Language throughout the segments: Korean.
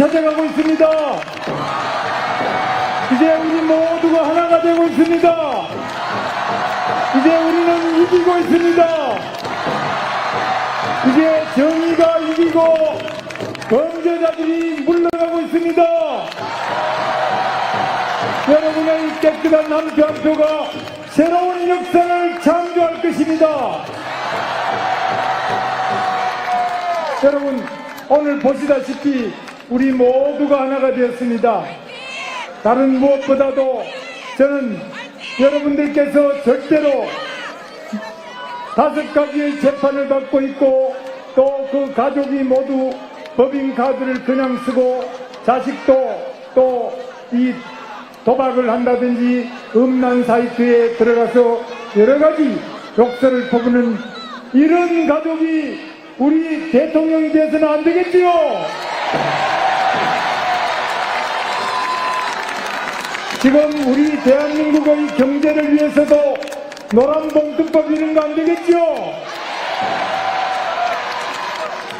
찾아가고 있습니다. 이제 우리 모두가 하나가 되고 있습니다. 이제 우리는 이기고 있습니다. 이제 정의가 이기고 범죄자들이 물러가고 있습니다. 여러분의 깨끗한 한표한 표가 새로운 역사를 창조할 것입니다. 여러분, 오늘 보시다시피 우리 모두가 하나가 되었습니다. 다른 무엇보다도 저는 여러분들께서 절대로 다섯 가지의 재판을 받고 있고 또 그 가족이 모두 법인 카드를 그냥 쓰고 자식도 또 이 도박을 한다든지 음란 사이트에 들어가서 여러 가지 욕설을 퍼부는 이런 가족이 우리 대통령이 돼서는 안 되겠지요. 지금 우리 대한민국의 경제를 위해서도 노란봉투법 이런 거 안 되겠죠?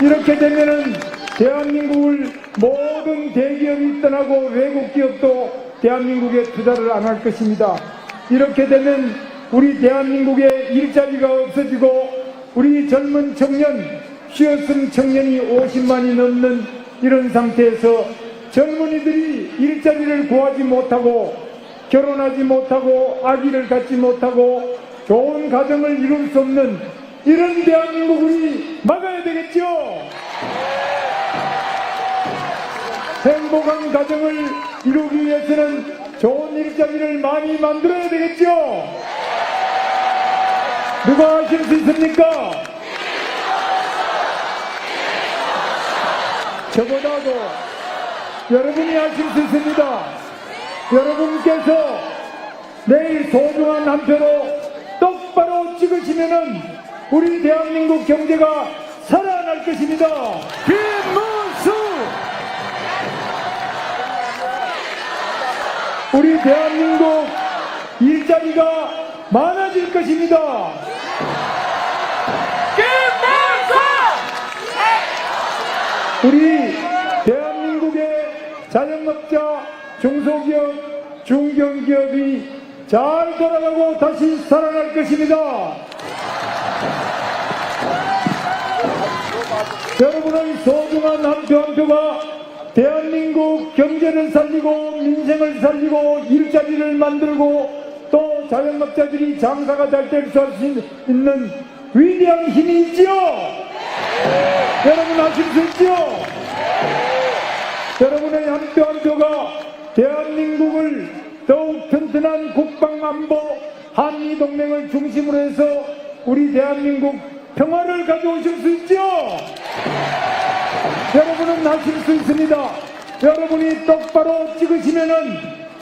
이렇게 되면은 대한민국을 모든 대기업이 떠나고 외국 기업도 대한민국에 투자를 안 할 것입니다. 이렇게 되면 우리 대한민국의 일자리가 없어지고 우리 젊은 청년, 쉬었음 청년이 50만이 넘는 이런 상태에서 젊은이들이 일자리를 구하지 못하고 결혼하지 못하고 아기를 갖지 못하고 좋은 가정을 이룰 수 없는 이런 대한민국을 막아야 되겠죠. 행복한 가정을 이루기 위해서는 좋은 일자리를 많이 만들어야 되겠죠. 누가 하실 수 있습니까? 저보다도 여러분이 하실 수 있습니다. 여러분께서 내일 소중한 한 표로 똑바로 찍으시면은 우리 대한민국 경제가 살아날 것입니다. 김문수! 우리 대한민국 일자리가 많아질 것입니다. 우리 대한민국의 자영업자, 중소기업, 중견기업이 잘 돌아가고 다시 살아날 것입니다. 여러분의 소중한 한 표 한 표가 대한민국 경제를 살리고 민생을 살리고 일자리를 만들고 또 자영업자들이 장사가 잘 될 수 있는 위대한 힘이 있지요. 여러분 하실 수. 여러분의 한표한 표가 대한민국을 더욱 튼튼한 국방안보 한미동맹을 중심으로 해서 우리 대한민국 평화를 가져오실 수 있죠. 여러분은 하실 수 있습니다. 여러분이 똑바로 찍으시면은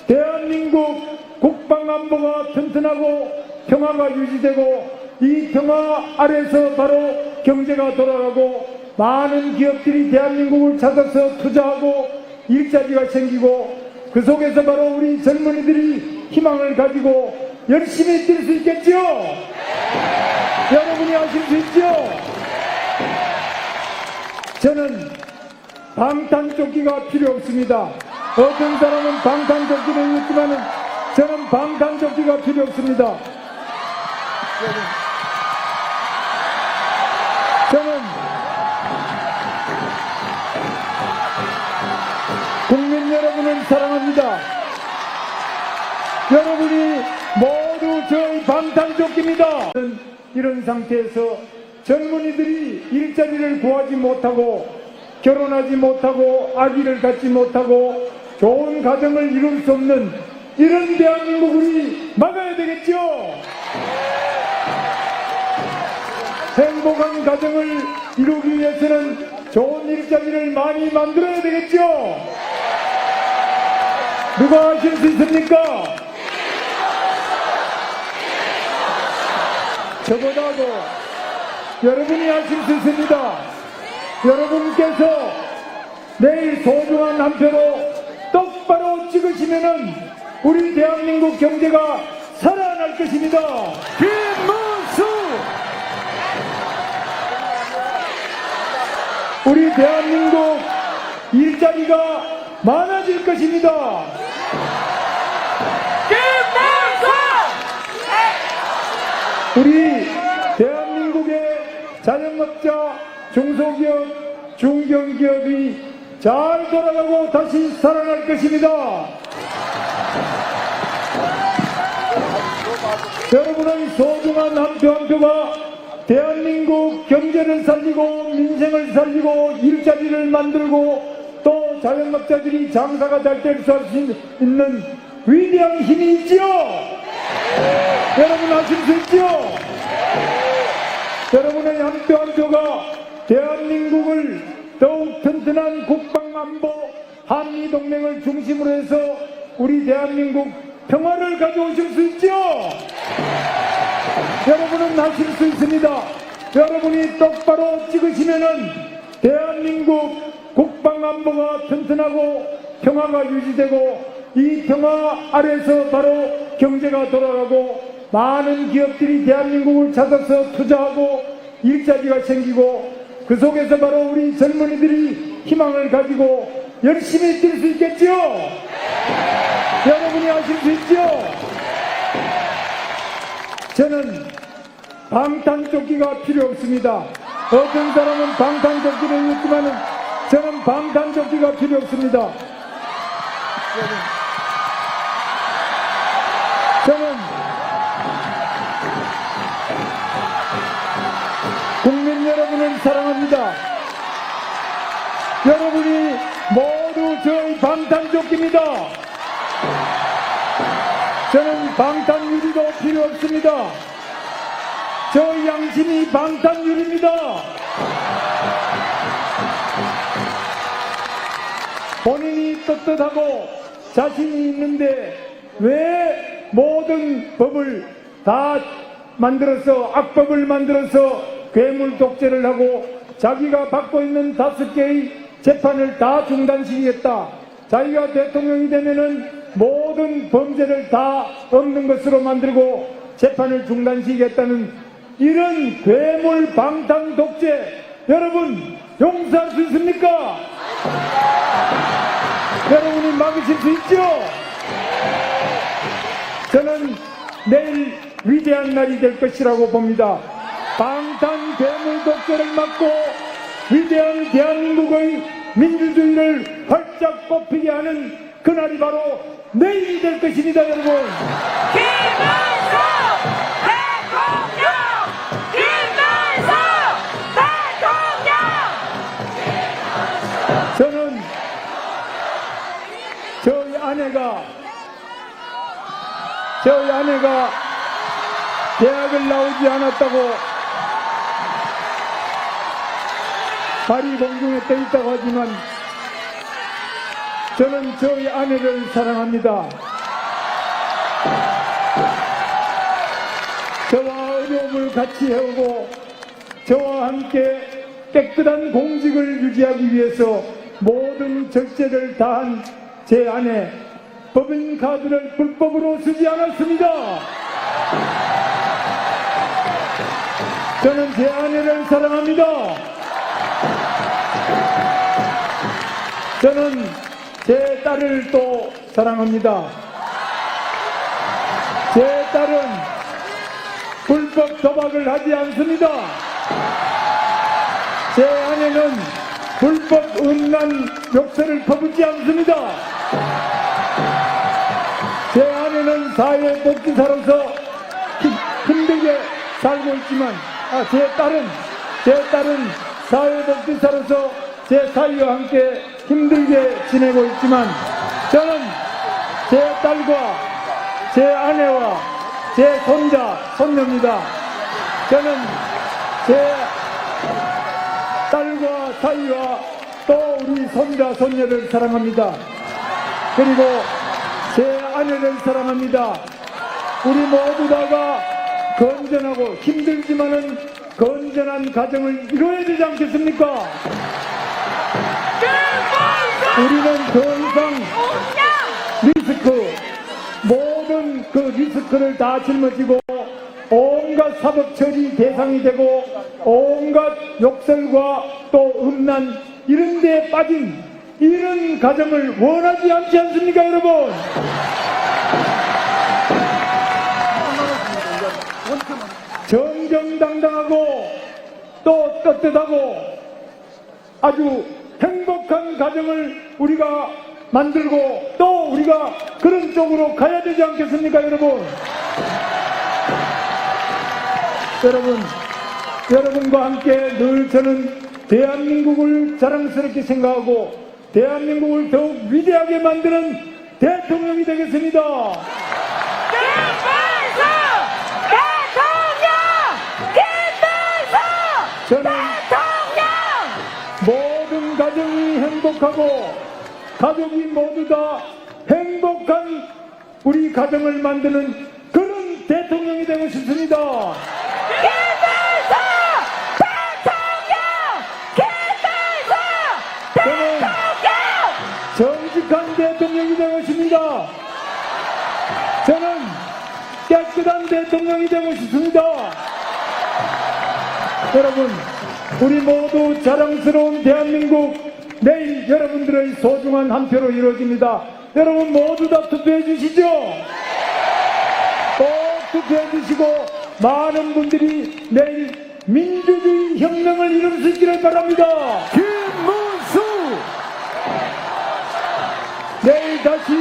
대한민국 국방안보가 튼튼하고 평화가 유지되고 이 평화 아래서 바로 경제가 돌아가고 많은 기업들이 대한민국을 찾아서 투자하고 일자리가 생기고 그 속에서 바로 우리 젊은이들이 희망을 가지고 열심히 뛸 수 있겠죠? 여러분이 하실 수 있죠? 저는 방탄조끼가 필요 없습니다. 어떤 사람은 방탄조끼를 입지만은 저는 방탄조끼가 필요 없습니다. 여러분을 사랑합니다. 여러분이 모두 저의 방탄조끼입니다. 이런 상태에서 젊은이들이 일자리를 구하지 못하고 결혼하지 못하고 아기를 갖지 못하고 좋은 가정을 이룰 수 없는 이런 대한민국을 막아야 되겠죠. 행복한 가정을 이루기 위해서는 좋은 일자리를 많이 만들어야 되겠죠. 누가 하실 수 있습니까? 저보다도 여러분이 하실 수 있습니다. 여러분께서 내일 소중한 한 표로 똑바로 찍으시면은 우리 대한민국 경제가 살아날 것입니다. 김문수! 우리 대한민국 일자리가 많아질 것입니다. 우리 대한민국의 자영업자, 중소기업, 중견기업이 잘 돌아가고 다시 살아날 것입니다. 여러분의 소중한 한 표 한 표가 대한민국 경제를 살리고 민생을 살리고 일자리를 만들고 또 자영업자들이 장사가 잘될수 있는 위대한 힘이 있지요. 여러분 아실 수 있지요. 여러분의 한표한 표가 대한민국을 더욱 튼튼한 국방안보 한미동맹을 중심으로 해서 우리 대한민국 평화를 가져오실 수 있죠. 여러분은 하실 수 있습니다. 여러분이 똑바로 찍으시면은 대한민국 국방안보가 튼튼하고 평화가 유지되고 이 평화 아래서 바로 경제가 돌아가고 많은 기업들이 대한민국을 찾아서 투자하고 일자리가 생기고 그 속에서 바로 우리 젊은이들이 희망을 가지고 열심히 뛸 수 있겠죠? 여러분이 아실 수 있죠? 저는 방탄조끼가 필요 없습니다. 어떤 사람은 방탄조끼를 입지만은 저는 방탄조끼가 필요 없습니다. 저는 국민 여러분을 사랑합니다. 여러분이 모두 저의 방탄조끼입니다. 저는 방탄유리도 필요 없습니다. 저 양심이 방탄유리입니다. 본인이 떳떳하고 자신이 있는데 왜 모든 법을 다 만들어서 악법을 만들어서 괴물 독재를 하고 자기가 받고 있는 다섯 개의 재판을 다 중단시키겠다. 자기가 대통령이 되면은 모든 범죄를 다 없는 것으로 만들고 재판을 중단시키겠다는 이런 괴물 방탄 독재 여러분 용서할 수 있습니까? 여러분이 막으실 수 있죠? 저는 내일 위대한 날이 될 것이라고 봅니다. 방탄 괴물 독재를 막고 위대한 대한민국의 민주주의를 활짝 뻗히게 하는 그날이 바로 내일이 될 것입니다, 여러분. 김만수 대통령! 저희 아내가 대학을 나오지 않았다고 발이 공중에 떠 있다고 하지만 저는 저희 아내를 사랑합니다. 저와 어려움을 같이 해오고 저와 함께 깨끗한 공직을 유지하기 위해서 모든 절제를 다한 제 아내 법인 카드를 불법으로 쓰지 않았습니다. 저는 제 아내를 사랑합니다. 저는 제 딸을 또 사랑합니다. 제 딸은 불법 도박을 하지 않습니다. 제 아내는 불법 음란 욕설을 퍼붓지 않습니다. 제 아내는 사회복지사로서 힘- 힘들게 살고 있지만, 아, 제 딸은, 제 딸은 사회복지사로서 제 사위와 함께 힘들게 지내고 있지만, 저는 제 딸과 제 아내와 제 손자, 손녀입니다. 저는 제 딸과 사위와 또 우리 손자, 손녀를 사랑합니다. 그리고 제 아내를 사랑합니다. 우리 모두 다가 건전하고 힘들지만은 건전한 가정을 이루어야 되지 않겠습니까? 우리는 더 이상! 리스크, 모든 그 리스크를 다 짊어지고 온 온갖 사법 처리 대상이 되고 온갖 욕설과 또 음란 이런 데 빠진 이런 가정을 원하지 않지 않습니까 여러분? 정정당당하고 또 떳떳하고 아주 행복한 가정을 우리가 만들고 또 우리가 그런 쪽으로 가야 되지 않겠습니까 여러분? 여러분, 여러분과 함께 늘 저는 대한민국을 자랑스럽게 생각하고 대한민국을 더욱 위대하게 만드는 대통령이 되겠습니다. 가정이 행복하고 가족이 모두 다 행복한 우리 가정을 만드는 그런 대통령이 되고 싶습니다. 대통령! 저는! 정직한 대통령이 되고 싶습니다. 저는 깨끗한 대통령이 되고 싶습니다. 여러분, 우리 모두 자랑스러운 대한민국 내일 여러분들의 소중한 한 표로 이루어집니다. 여러분 모두 다 투표해 주시죠. 꼭 투표해 주시고 많은 분들이 내일 민주주의 혁명을 이룰 수 있기를 바랍니다. 김문수! 내일 다시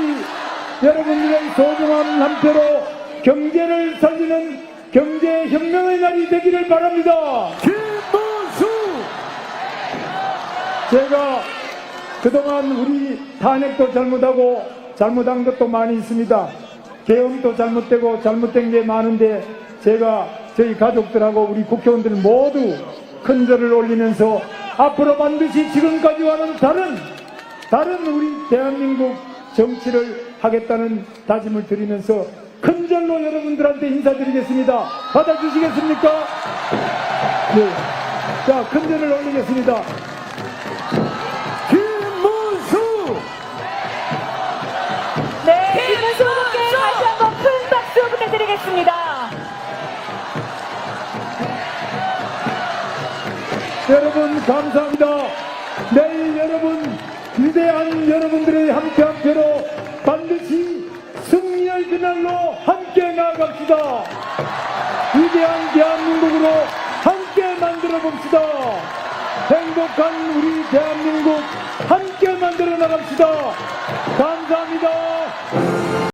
여러분들의 소중한 한 표로 경제를 살리는 경제 혁명의 날이 되기를 바랍니다. 제가 그동안 우리 탄핵도 잘못하고 잘못한 것도 많이 있습니다. 계엄도 잘못되고 잘못된 게 많은데 제가 저희 가족들하고 우리 국회의원들 모두 큰 절을 올리면서 앞으로 반드시 지금까지와는 다른 다른 우리 대한민국 정치를 하겠다는 다짐을 드리면서 큰 절로 여러분들한테 인사드리겠습니다. 받아주시겠습니까? 네. 자, 큰 절을 올리겠습니다. 부탁드리겠습니다. 여러분 감사합니다. 내일 여러분 위대한 여러분들의 함께 한 표로 반드시 승리의 그날로 함께 나아갑시다. 위대한 대한민국으로 함께 만들어 봅시다. 행복한 우리 대한민국 함께 만들어 나갑시다. 감사합니다.